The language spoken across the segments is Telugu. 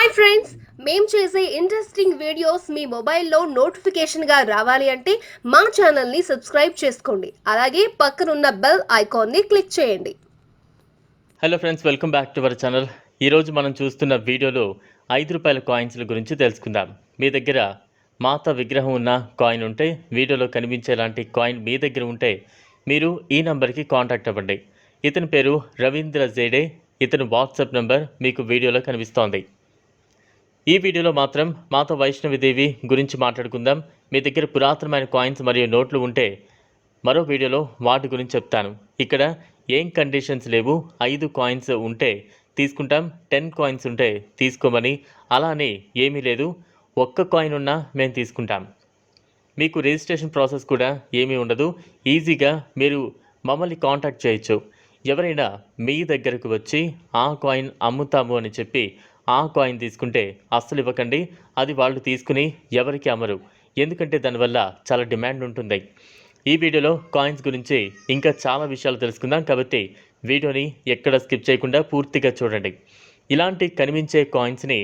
హాయ్ ఫ్రెండ్స్ మేము చేసే ఇంట్రెస్టింగ్ వీడియోస్ మీ మొబైల్లో నోటిఫికేషన్గా రావాలి అంటే మా ఛానల్ని సబ్స్క్రైబ్ చేసుకోండి. అలాగే పక్కనున్న బెల్ ఐకాన్ని క్లిక్ చేయండి. Hello friends welcome back to our channel ఈరోజు మనం చూస్తున్న వీడియోలో ఐదు రూపాయల కాయిన్స్ల గురించి తెలుసుకుందాం. మీ దగ్గర మాత విగ్రహం ఉన్న కాయిన్ ఉంటే వీడియోలో కనిపించేలాంటి కాయిన్ మీ దగ్గర ఉంటే మీరు ఈ నంబర్కి కాంటాక్ట్ అవ్వండి. ఇతని పేరు రవీంద్ర జేడే. ఇతని వాట్సాప్ నంబర్ మీకు వీడియోలో కనిపిస్తోంది. ఈ వీడియోలో మాత్రం మాత వైష్ణవిదేవి గురించి మాట్లాడుకుందాం. మీ దగ్గర పురాతనమైన కాయిన్స్ మరియు నోట్లు ఉంటే మరో వీడియోలో వాటి గురించి చెప్తాను. ఇక్కడ ఏం కండిషన్స్ లేవు. ఐదు కాయిన్స్ ఉంటే తీసుకుంటాం. టెన్ కాయిన్స్ ఉంటే తీసుకోమని అలానే ఏమీ లేదు. ఒక్క కాయిన్ ఉన్నా మేము తీసుకుంటాం. మీకు రిజిస్ట్రేషన్ ప్రాసెస్ కూడా ఏమీ ఉండదు. ఈజీగా మీరు మమ్మల్ని కాంటాక్ట్ చేయొచ్చు. ఎవరైనా మీ దగ్గరకు వచ్చి ఆ కాయిన్ అమ్ముతాము అని చెప్పి ఆ కాయిన్ తీసుకుంటే అస్సలు ఇవ్వకండి. అది వాళ్ళు తీసుకుని ఎవరికి అమ్మరు. ఎందుకంటే దానివల్ల చాలా డిమాండ్ ఉంటుంది. ఈ వీడియోలో కాయిన్స్ గురించి ఇంకా చాలా విషయాలు తెలుసుకుందాం. కాబట్టి వీడియోని ఎక్కడ స్కిప్ చేయకుండా పూర్తిగా చూడండి. ఇలాంటి కనిపించే కాయిన్స్ని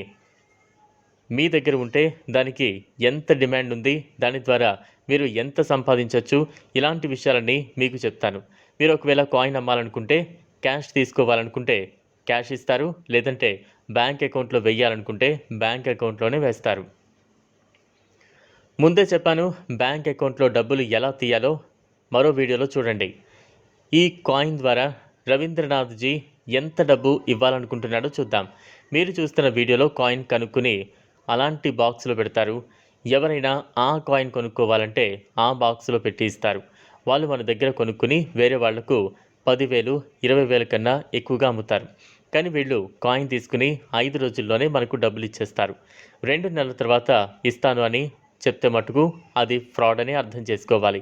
మీ దగ్గర ఉంటే దానికి ఎంత డిమాండ్ ఉంది? దాని ద్వారా మీరు ఎంత సంపాదించవచ్చు ఇలాంటి విషయాలన్నీ మీకు చెప్తాను. మీరు ఒకవేళ కాయిన్ అమ్మాలనుకుంటే క్యాష్ తీసుకోవాలనుకుంటే క్యాష్ ఇస్తారు. లేదంటే బ్యాంక్ అకౌంట్లో వెయ్యాలనుకుంటే బ్యాంక్ అకౌంట్లోనే వేస్తారు. ముందే చెప్పాను బ్యాంక్ అకౌంట్లో డబ్బులు ఎలా తీయాలో మరో వీడియోలో చూడండి. ఈ కాయిన్ ద్వారా రవీంద్రనాథ్జీ ఎంత డబ్బు ఇవ్వాలనుకుంటున్నాడో చూద్దాం. మీరు చూస్తున్న వీడియోలో కాయిన్ కనుక్కుని అలాంటి బాక్స్లో పెడతారు. ఎవరైనా ఆ కాయిన్ కొనుక్కోవాలంటే ఆ బాక్స్లో పెట్టి ఇస్తారు. వాళ్ళు మన దగ్గర కొనుక్కుని వేరే వాళ్ళకు పదివేలు ఇరవై వేల కన్నా ఎక్కువగా అమ్ముతారు. కానీ వీళ్ళు కాయిన్ తీసుకుని ఐదు రోజుల్లోనే మనకు డబ్బులు ఇచ్చేస్తారు రెండు నెలల తర్వాత ఇస్తాను అని చెప్తే మటుకు అది ఫ్రాడ్ అని అర్థం చేసుకోవాలి.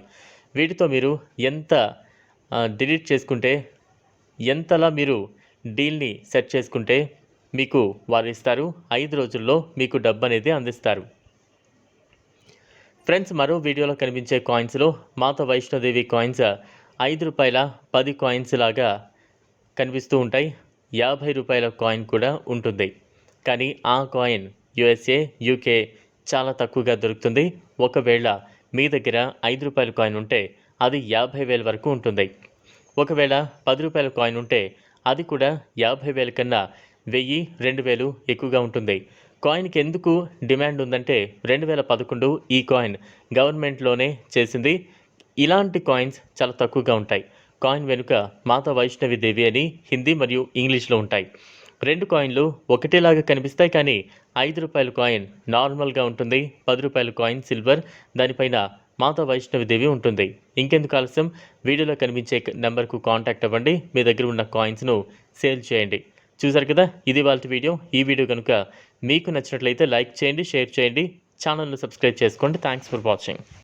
వీటితో మీరు ఎంత డిలీట్ చేసుకుంటే ఎంతలా మీరు డీల్ని సెట్ చేసుకుంటే మీకు వారు ఇస్తారు ఐదు రోజుల్లో మీకు డబ్బు అనేది అందిస్తారు. ఫ్రెండ్స్ మరో వీడియోలో కనిపించే కాయిన్స్లో మాత వైష్ణోదేవి కాయిన్స్ ఐదు రూపాయల పది కాయిన్స్ లాగా కనిపిస్తూ ఉంటాయి. యాభై రూపాయల కాయిన్ కూడా ఉంటుంది. కానీ ఆ కాయిన్ యుఎస్ఏ యూకే చాలా తక్కువగా దొరుకుతుంది. ఒకవేళ మీ దగ్గర ఐదు రూపాయల కాయిన్ ఉంటే అది యాభై వేల వరకు ఉంటుంది. ఒకవేళ పది రూపాయల కాయిన్ ఉంటే అది కూడా యాభై వేల కన్నా వెయ్యి రెండు వేలు ఎక్కువగా ఉంటుంది. కాయిన్కి ఎందుకు డిమాండ్ ఉందంటే రెండు వేల పదకొండు ఈ కాయిన్ గవర్నమెంట్లోనే చేసింది. ఇలాంటి కాయిన్స్ చాలా తక్కువగా ఉంటాయి. కాయిన్ వెనుక మాతా వైష్ణవి దేవి అని హిందీ మరియు ఇంగ్లీష్లో ఉంటాయి. రెండు కాయిన్లు ఒకటేలాగా కనిపిస్తాయి కానీ ఐదు రూపాయల కాయిన్ నార్మల్గా ఉంటుంది. పది రూపాయల కాయిన్ సిల్వర్. దానిపైన మాతా వైష్ణవి దేవి ఉంటుంది. ఇంకెందుకు ఆలస్యం? వీడియోలో కనిపించే నెంబర్కు కాంటాక్ట్ అవ్వండి. మీ దగ్గర ఉన్న కాయిన్స్ను సేల్ చేయండి. చూసారు కదా? ఇది వాళ్ళ వీడియో. ఈ వీడియో కనుక మీకు నచ్చినట్లయితే లైక్ చేయండి షేర్ చేయండి. ఛానల్ను సబ్స్క్రైబ్ చేసుకోండి. Thanks for watching.